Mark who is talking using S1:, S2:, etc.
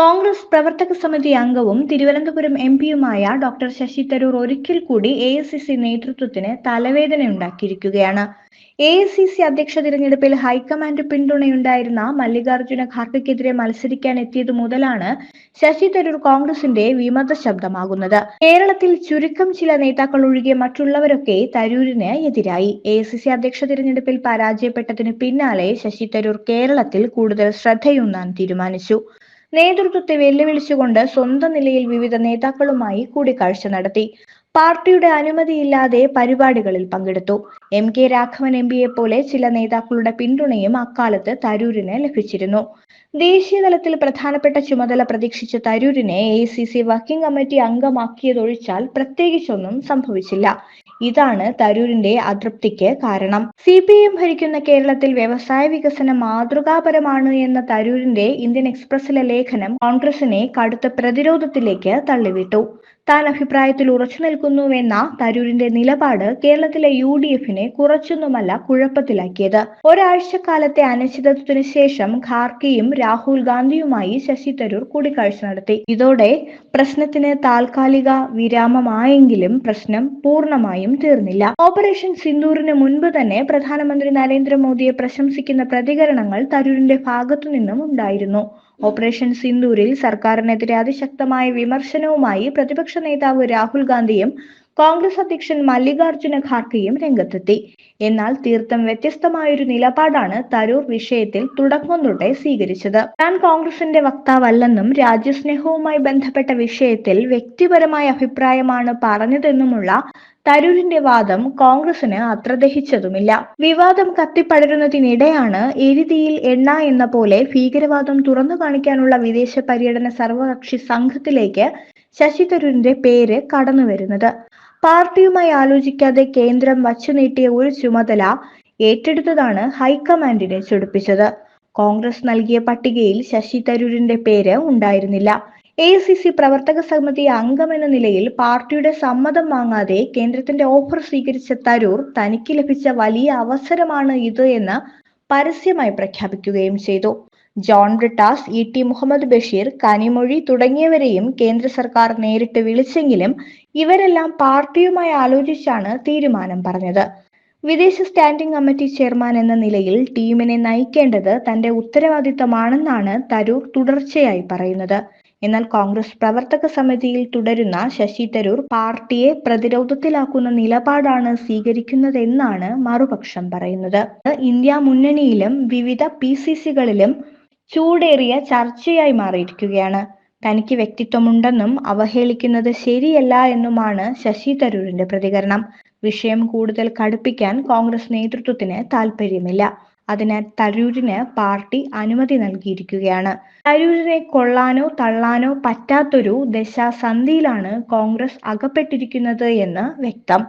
S1: കോൺഗ്രസ് പ്രവർത്തക സമിതി അംഗവും തിരുവനന്തപുരം എം പിയുമായ ഡോക്ടർ ശശി തരൂർ ഒരിക്കൽ കൂടി എ ഐ സി സി നേതൃത്വത്തിന് തലവേദനയുണ്ടാക്കിയിരിക്കുകയാണ് എ ഐ സി സി അധ്യക്ഷ തിരഞ്ഞെടുപ്പിൽ ഹൈക്കമാൻഡ് പിന്തുണയുണ്ടായിരുന്ന മല്ലികാർജുന ഖാർഗെക്കെതിരെ മത്സരിക്കാൻ എത്തിയതു മുതലാണ് ശശി തരൂർ കോൺഗ്രസിന്റെ വിമത ശബ്ദമാകുന്നത് കേരളത്തിൽ ചുരുക്കം ചില നേതാക്കൾ ഒഴികെ മറ്റുള്ളവരൊക്കെ തരൂരിന് എതിരായി. എ ഐ സി സി അധ്യക്ഷ തിരഞ്ഞെടുപ്പിൽ പരാജയപ്പെട്ടതിന് പിന്നാലെ ശശി തരൂർ കേരളത്തിൽ കൂടുതൽ ശ്രദ്ധയൂന്നാൻ തീരുമാനിച്ചു. നേതൃത്വത്തെ വെല്ലുവിളിച്ചുകൊണ്ട് സ്വന്തം നിലയിൽ വിവിധ നേതാക്കളുമായി കൂടിക്കാഴ്ച നടത്തി. പാർട്ടിയുടെ അനുമതിയില്ലാതെ പരിപാടികളിൽ പങ്കെടുത്തു. എം കെ രാഘവൻ എം പിയെ പോലെ ചില നേതാക്കളുടെ പിന്തുണയും അക്കാലത്ത് തരൂരിന് ലഭിച്ചിരുന്നു. ദേശീയ തലത്തിൽ പ്രധാനപ്പെട്ട ചുമതല പ്രതീക്ഷിച്ച തരൂരിനെ A C C working committee അംഗമാക്കിയതൊഴിച്ചാൽ പ്രത്യേകിച്ചൊന്നും സംഭവിച്ചില്ല. ഇതാണ് തരൂരിന്റെ അതൃപ്തിക്ക് കാരണം. സി പി എം ഭരിക്കുന്ന കേരളത്തിൽ വ്യവസായ വികസനം മാതൃകാപരമാണ് എന്ന തരൂരിന്റെ ഇന്ത്യൻ എക്സ്പ്രസിലെ ലേഖനം കോൺഗ്രസിനെ കടുത്ത പ്രതിരോധത്തിലേക്ക് തള്ളിവിട്ടു. താൻ അഭിപ്രായത്തിൽ ഉറച്ചു നിൽക്കുന്നുവെന്ന തരൂരിന്റെ നിലപാട് കേരളത്തിലെ യു ഡി എഫിനെ കുറച്ചൊന്നുമല്ല കുഴപ്പത്തിലാക്കിയത്. ഒരാഴ്ചക്കാലത്തെ അനിശ്ചിതത്വത്തിന് ശേഷം ഖാർഗെയും രാഹുൽ ഗാന്ധിയുമായി ശശി തരൂർ കൂടിക്കാഴ്ച നടത്തി. ഇതോടെ പ്രശ്നത്തിന് താൽക്കാലിക വിരാമമായെങ്കിലും പ്രശ്നം പൂർണമായും തീർന്നില്ല. ഓപ്പറേഷൻ സിന്ദൂറിന് മുൻപ് തന്നെ പ്രധാനമന്ത്രി നരേന്ദ്രമോദിയെ പ്രശംസിക്കുന്ന പ്രതികരണങ്ങൾ തരൂരിന്റെ ഭാഗത്തു നിന്നും ഉണ്ടായിരുന്നു. ഓപ്പറേഷൻ സിന്ദൂരിൽ സർക്കാരിനെതിരെ അതിശക്തമായ വിമർശനവുമായി പ്രതിപക്ഷ നേതാവ് രാഹുൽ ഗാന്ധിയും കോൺഗ്രസ് അധ്യക്ഷൻ മല്ലികാർജുന ഖാർഗെയും രംഗത്തെത്തി. എന്നാൽ തീർത്തും വ്യത്യസ്തമായൊരു നിലപാടാണ് തരൂർ വിഷയത്തിൽ തുടക്കം തൊട്ടേ സ്വീകരിച്ചത്. താൻ കോൺഗ്രസിന്റെ വക്താവല്ലെന്നും രാജ്യസ്നേഹവുമായി ബന്ധപ്പെട്ട വിഷയത്തിൽ വ്യക്തിപരമായ അഭിപ്രായമാണ് പറഞ്ഞതെന്നുമുള്ള തരൂരിന്റെ വാദം കോൺഗ്രസിന് അത്ര ദഹിച്ചതുമില്ല. വിവാദം കത്തിപ്പടരുന്നതിനിടെയാണ് എരുതിയിൽ എണ്ണ എന്ന പോലെ ഭീകരവാദം തുറന്നു കാണിക്കാനുള്ള വിദേശ പര്യടന സർവകക്ഷി സംഘത്തിലേക്ക് ശശി തരൂരിന്റെ പേര് കടന്നു വരുന്നത്. പാർട്ടിയുമായി ആലോചിക്കാതെ കേന്ദ്രം വച്ചു നീട്ടിയ ഒരു ചുമതല ഏറ്റെടുത്തതാണ് ഹൈക്കമാൻഡിനെ ചൊടിപ്പിച്ചത്. കോൺഗ്രസ് നൽകിയ പട്ടികയിൽ ശശി തരൂരിന്റെ പേര് ഉണ്ടായിരുന്നില്ല. എ സി സി പ്രവർത്തക സമിതി അംഗമെന്ന നിലയിൽ പാർട്ടിയുടെ സമ്മതം വാങ്ങാതെ കേന്ദ്രത്തിന്റെ ഓഫർ സ്വീകരിച്ച തരൂർ തനിക്ക് ലഭിച്ച വലിയ അവസരമാണ് ഇത് എന്ന് പരസ്യമായി പ്രഖ്യാപിക്കുകയും ചെയ്തു. John Brittas E T Muhammad Basheer Kanimozhi തുടങ്ങിയവരെയും കേന്ദ്ര സർക്കാർ നേരിട്ട് വിളിച്ചെങ്കിലും ഇവരെല്ലാം പാർട്ടിയുമായി ആലോചിച്ചാണ് തീരുമാനം പറഞ്ഞത്. വിദേശ സ്റ്റാൻഡിംഗ് കമ്മിറ്റി ചെയർമാൻ എന്ന നിലയിൽ ടീമിനെ നയിക്കേണ്ടത് തന്റെ ഉത്തരവാദിത്തമാണെന്നാണ് തരൂർ തുടർച്ചയായി പറയുന്നത്. എന്നാൽ കോൺഗ്രസ് പ്രവർത്തക സമിതിയിൽ തുടരുന്ന ശശി തരൂർ പാർട്ടിയെ പ്രതിരോധത്തിലാക്കുന്ന നിലപാടാണ് സ്വീകരിക്കുന്നതെന്നാണ് മറുപക്ഷം പറയുന്നത്. ഇന്ത്യ മുന്നണിയിലും വിവിധ പി സി സികളിലും ചൂടേറിയ ചർച്ചയായി മാറിയിരിക്കുകയാണ്. തനിക്ക് വ്യക്തിത്വമുണ്ടെന്നും അവഹേളിക്കുന്നത് ശരിയല്ല എന്നുമാണ് ശശി തരൂരിന്റെ പ്രതികരണം. വിഷയം കൂടുതൽ കടുപ്പിക്കാൻ കോൺഗ്രസ് നേതൃത്വത്തിന് താല്പര്യമില്ല അതിനാൽ തരൂരിന് പാർട്ടി അനുമതി നൽകിയിരിക്കുകയാണ്. തരൂരിനെ കൊള്ളാനോ തള്ളാനോ പറ്റാത്തൊരു ദശാസന്ധിയിലാണ് കോൺഗ്രസ് അകപ്പെട്ടിരിക്കുന്നത് എന്ന് വ്യക്തം.